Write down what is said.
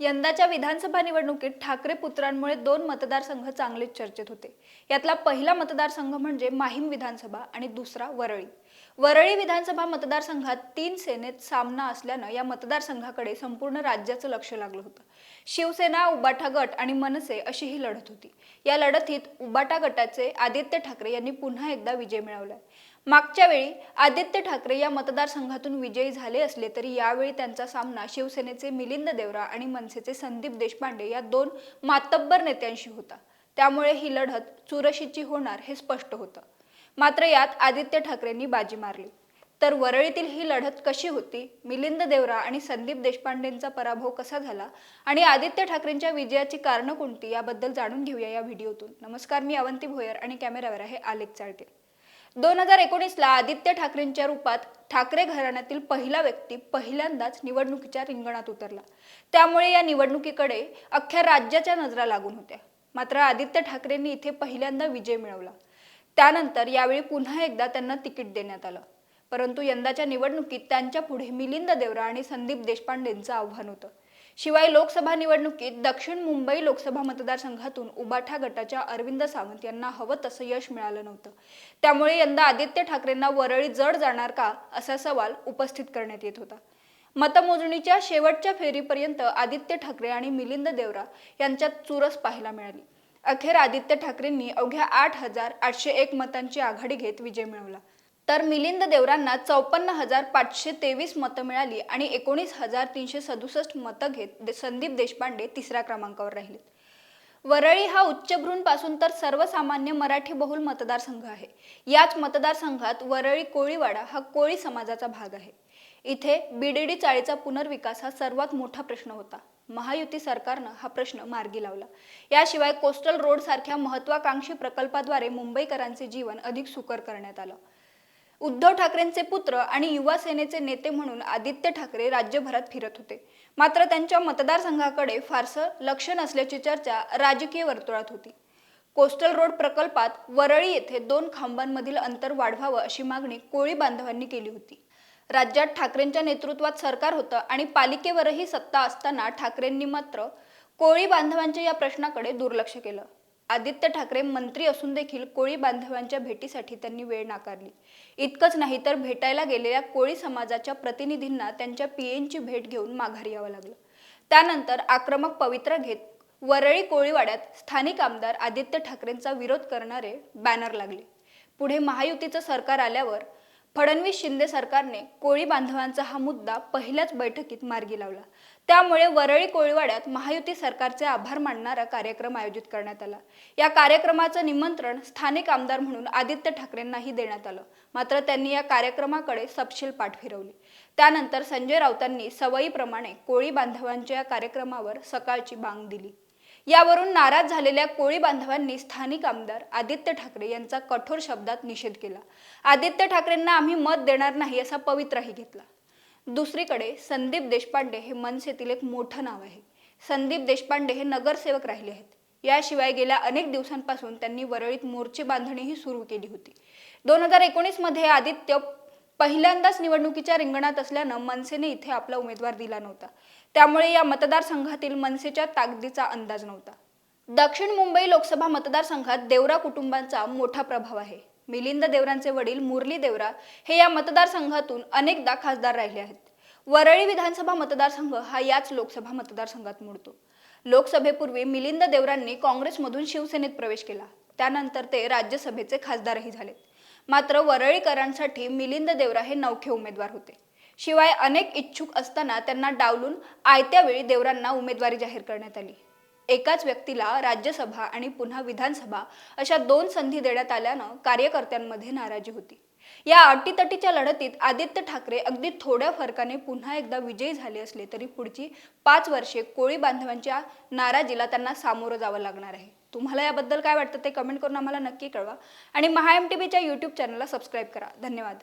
यंदाच्या विधानसभा निवडणुकीत ठाकरे पुत्रांमुळे दोन मतदारसंघ चांगलेच चर्चेत होते. यातला पहिला मतदारसंघ म्हणजे माहीम विधानसभा आणि दुसरा वरळी. वरळी विधानसभा मतदारसंघात तीन सेनेत सामना असल्यानं या मतदारसंघाकडे संपूर्ण राज्याचं लक्ष लागलं होतं. शिवसेना उबाठा गट आणि मनसे अशी ही लढत होती. या लढतीत उबाटा गटाचे आदित्य ठाकरे यांनी पुन्हा एकदा विजय मिळवलाय. मागच्या वेळी आदित्य ठाकरे या मतदारसंघातून विजयी झाले असले तरी यावेळी त्यांचा सामना शिवसेनेचे मिलिंद देवरा आणि मनसेचे संदीप देशपांडे या दोन मातब्बर नेत्यांशी होता. त्यामुळे ही लढत चुरशीची होणार हे स्पष्ट होतं. मात्र यात आदित्य ठाकरेंनी बाजी मारली. तर वरळीतील ही लढत कशी होती? मिलिंद देवरा आणि संदीप देशपांडेंचा पराभव कसा झाला? आणि आदित्य ठाकरेंच्या विजयाची कारणं कोणती? याबद्दल जाणून घेऊया या व्हिडिओतून. नमस्कार मी अवंती भोयर आणि कॅमेऱ्यावर आहे आलेख चाळके. दोन हजार एकोणीसला आदित्य ठाकरेंच्या रूपात ठाकरे घराण्यातील पहिला व्यक्ती पहिल्यांदाच निवडणुकीच्या रिंगणात उतरला. त्यामुळे या निवडणुकीकडे अख्ख्या राज्याच्या नजरा लागून होत्या. मात्र आदित्य ठाकरेंनी इथे पहिल्यांदा विजय मिळवला. त्यानंतर यावेळी पुन्हा एकदा त्यांना तिकीट देण्यात आलं. परंतु यंदाच्या निवडणुकीत त्यांच्या पुढे मिलिंद देवरा आणि संदीप देशपांडेंचं आव्हान होतं. शिवाय लोकसभा निवडणुकीत दक्षिण मुंबई लोकसभा मतदारसंघातून उबाठा गटाच्या अरविंद सावंत यांना हवं तसं यश मिळालं नव्हतं. त्यामुळे यंदा आदित्य ठाकरेंना वरळी जड जाणार का असा सवाल उपस्थित करण्यात येत होता. मतमोजणीच्या शेवटच्या फेरीपर्यंत आदित्य ठाकरे आणि मिलिंद देवरा यांच्यात चुरस पाहायला मिळाली. अखेर आदित्य ठाकरेंनी अवघ्या आठ हजार आठशे एक मतांची आघाडी घेत विजय मिळवला. तर मिलिंद देवरांना चौपन्न हजार पाचशे तेवीस मतं मिळाली आणि एकोणीस हजार तीनशे सदुसष्ट मतं घेत दे- संदीप देशपांडे तिसऱ्या क्रमांकावर राहिले वरळी हा उच्चभ्रूंपासून तर सर्वसामान्य मराठी बहुल मतदारसंघ आहे. याच मतदारसंघात वरळी कोळीवाडा हा कोळी समाजाचा भाग आहे. इथे बीडीडी चाळीचा पुनर्विकास हा सर्वात मोठा प्रश्न होता. महायुती सरकारनं हा प्रश्न मार्गी लावला. याशिवाय कोस्टल रोड सारख्या महत्वाकांक्षी प्रकल्पाद्वारे मुंबईकरांचे जीवन अधिक सुकर करण्यात आलं. उद्धव ठाकरेंचे पुत्र आणि युवा सेनेचे नेते म्हणून आदित्य ठाकरे राज्यभरात फिरत होते. मात्र त्यांच्या मतदारसंघाकडे फारसं लक्ष नसल्याची चर्चा राजकीय वर्तुळात होती. कोस्टल रोड प्रकल्पात वरळी येथे दोन खांबांमधील अंतर वाढवावं अशी मागणी कोळी बांधवांनी केली होती. राज्यात ठाकरेंच्या नेतृत्वात सरकार होतं आणि पालिकेवरही सत्ता असताना ठाकरेंनी मात्र कोळी बांधवांच्या या प्रश्नाकडे दुर्लक्ष केलं. आदित्य ठाकरे मंत्री असून देखील कोळी बांधवांच्या भेटीसाठी त्यांनी वेळ नाकारली. इतकंच नाही तर भेटायला गेलेल्या कोळी समाजाच्या प्रतिनिधींना त्यांच्या पीएनची भेट घेऊन माघारी यावं लागलं. त्यानंतर आक्रमक पवित्रा घेत वरळी कोळीवाड्यात स्थानिक आमदार आदित्य ठाकरेंचा विरोध करणारे बॅनर लागले. पुढे महायुतीचं सरकार आल्यावर फडणवीस शिंदे सरकारने कोळी बांधवांचा हा मुद्दा पहिल्याच बैठकीत मार्गी लावला. त्यामुळे वरळी कोळीवाड्यात महायुती सरकारचे आभार मानणारा कार्यक्रम आयोजित करण्यात आला. या कार्यक्रमाचं निमंत्रण स्थानिक आमदार म्हणून आदित्य ठाकरेंनाही देण्यात आलं. मात्र त्यांनी या कार्यक्रमाकडे सपशील पाठ फिरवली. त्यानंतर संजय राऊतांनी सवयीप्रमाणे कोळी बांधवांच्या या कार्यक्रमावर सकाळची बांग दिली. यावरून नाराज झालेल्या कोळी बांधवांनी स्थानिक आमदार आदित्य ठाकरे यांचा कठोर शब्दात निषेध केला. आदित्य ठाकरेंना आम्ही मत देणार नाही असा पवित्राही घेतला. दुसरीकडे संदीप देशपांडे हे मनसेतील एक मोठं नाव आहे. संदीप देशपांडे हे नगरसेवक राहिले आहेत. याशिवाय गेल्या अनेक दिवसांपासून त्यांनी वरळीत मोर्चे बांधणीही सुरू केली होती. दोन हजार एकोणीसमध्ये आदित्य पहिल्यांदाच निवडणुकीच्या रिंगणात असल्यानं मनसेने इथे आपला उमेदवार दिला नव्हता. त्यामुळे या मतदारसंघातील मनसेच्या ताकदीचा अंदाज नव्हता. दक्षिण मुंबई लोकसभा मतदारसंघात देवरा कुटुंबांचा मोठा प्रभाव आहे. मिलिंद देवरांचे वडील मुरली देवरा हे या मतदारसंघातून अनेकदा खासदार राहिले आहेत. वरळी विधानसभा मतदारसंघ हा याच लोकसभा मतदारसंघात मोडतो. लोकसभेपूर्वी मिलिंद देवरांनी काँग्रेसमधून शिवसेनेत प्रवेश केला. त्यानंतर ते राज्यसभेचे खासदारही झालेत. मात्र वरळीकरांसाठी मिलिंद देवरा हे नवखे उमेदवार होते. शिवाय अनेक इच्छुक असताना त्यांना डावलून आयत्या वेळी देवरांना उमेदवारी जाहीर करण्यात आली. एकाच व्यक्तीला राज्यसभा आणि पुन्हा विधानसभा अशा दोन संधी देण्यात आल्यानं कार्यकर्त्यांमध्ये नाराजी होती. या अटीतटीच्या लढतीत आदित्य ठाकरे अगदी थोड्या फरकाने पुन्हा एकदा विजयी झाले असले तरी पुढची पाच वर्षे कोळी बांधवांच्या नाराजीला त्यांना सामोरं जावं लागणार आहे. तुम्हाला याबद्दल काय वाटतं ते कमेंट करून आम्हाला नक्की कळवा. आणि महा एम टी व्हीच्या यूट्यूब चॅनलला सबस्क्राईब करा. धन्यवाद.